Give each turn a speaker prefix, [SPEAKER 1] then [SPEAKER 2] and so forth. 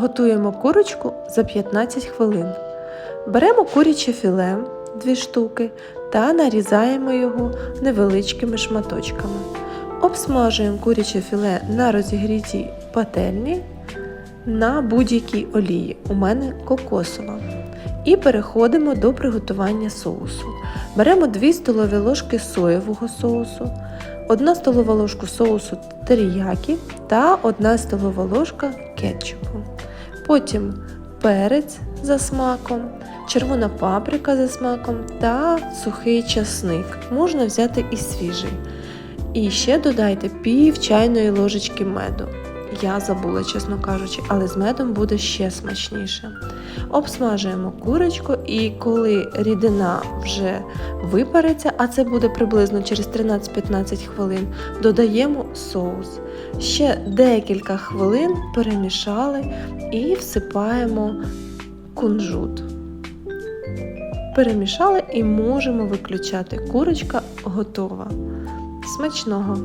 [SPEAKER 1] Готуємо курочку за 15 хвилин. Беремо куряче філе 2 штуки та нарізаємо його невеличкими шматочками. Обсмажуємо куряче філе на розігрітій пательні на будь-якій олії. У мене кокосова. І переходимо до приготування соусу. Беремо 2 столові ложки соєвого соусу, 1 столова ложка соусу теріякі та 1 столова ложка кетчупу. Потім перець за смаком, червона паприка за смаком та сухий часник. Можна взяти і свіжий. І ще додайте пів чайної ложечки меду. Я забула, чесно кажучи, але з медом буде ще смачніше. Обсмажуємо курочку, і коли рідина вже випариться, а це буде приблизно через 13-15 хвилин, додаємо соус. Ще декілька хвилин перемішали і всипаємо кунжут. Перемішали і можемо виключати. Курочка готова. Смачного!